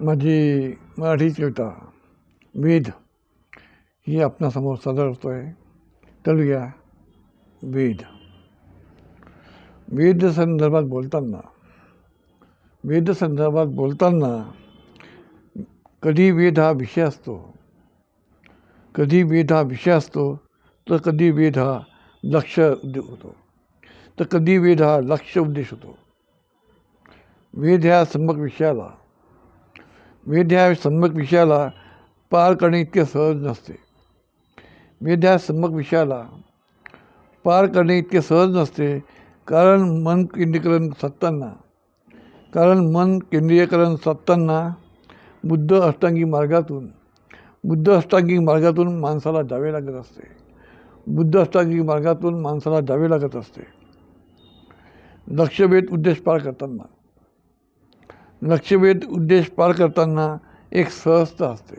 माझी मराठी कविता वेद ही आपणासमोर सादर होतो आहे तळूया वेद. वेद संदर्भात बोलताना वेद संदर्भात बोलताना कधी वेद हा विषय असतो कधी वेद हा विषय असतो तर कधी वेद हा लक्ष उद्देश होतो तर कधी वेद हा लक्ष उद्देश होतो. वेद ह्या समक विषयाला वेद ह्या सम्यक विषयाला पार करणे इतके सहज नसते. वेद ह्या सम्यक विषयाला पार करणे इतके सहज नसते कारण मन केंद्रीकरण साधताना कारण मन केंद्रीयकरण साधताना बुद्ध अष्टांगी मार्गातून बुद्ध अष्टांगी मार्गातून माणसाला जावे लागत असते. बुद्ध अष्टांगी मार्गातून माणसाला जावे लागत असते. लक्षभेद उद्देश पार करताना लक्षवेध उद्देश पार करताना एक सहजता असते.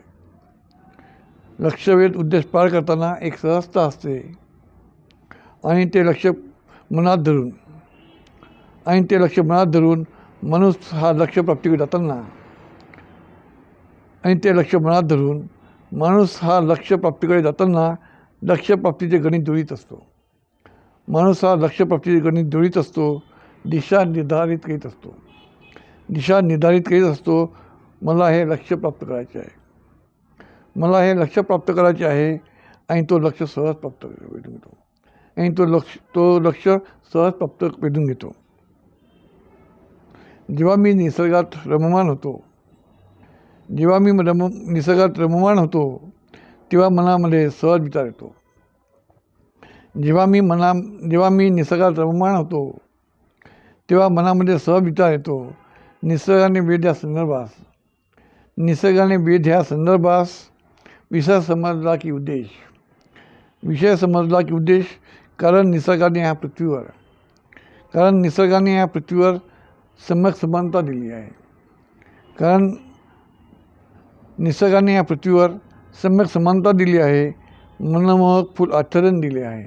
लक्षवेध उद्देश पार करताना एक सहजता असते. आणि ते लक्ष मनात धरून आणि ते लक्ष मनात धरून माणूस हा लक्ष्यप्राप्तीकडे जाताना आणि ते लक्ष मनात धरून माणूस हा लक्ष्यप्राप्तीकडे जाताना लक्ष्यप्राप्तीचे गणित जुळीत असतो. माणूस हा लक्षप्राप्तीचे गणित जुळीत असतो दिशा निर्धारित करीत असतो. दिशा निर्धारित करीत असतो मला हे लक्ष प्राप्त करायचे आहे. मला हे लक्ष प्राप्त करायचे आहे आणि तो लक्ष सहज प्राप्त भेटून घेतो. आणि तो लक्ष तो लक्ष सहज प्राप्त भेटून घेतो. जेव्हा मी निसर्गात रममान होतो जेव्हा मी रम निसर्गात रममान होतो तेव्हा मनामध्ये सहज विचार येतो. जेव्हा मी मना जेव्हा मी निसर्गात रममान होतो तेव्हा मनामध्ये सहज विचार येतो. निसर्गाने वेद या संदर्भास. निसर्गाने वेद ह्या संदर्भास. विषय समजला की उद्देश. विषय समजला की उद्देश कारण निसर्गाने ह्या पृथ्वीवर. कारण निसर्गाने ह्या पृथ्वीवर सम्यक समानता दिली आहे. कारण निसर्गाने या पृथ्वीवर सम्यक समानता दिली आहे. मनमोहक फुल आच्छादन दिले आहे.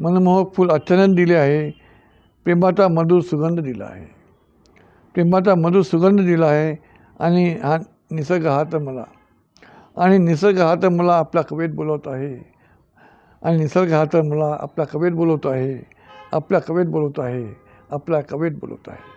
मनमोहक फुल आच्छादन दिले आहे. प्रेमाचा मधुर सुगंध दिला आहे. प्रेमाचा मधुर सुगंध दिला आहे आणि हा निसर्ग हा तर मला. आणि निसर्ग हा तर मला आपल्या कवेत बोलवत आहे. आणि निसर्ग हा तर मला आपल्या कवेत बोलवतो आहे. आपल्या कवेत बोलवतो आहे. आपल्या कवेत बोलवत आहे.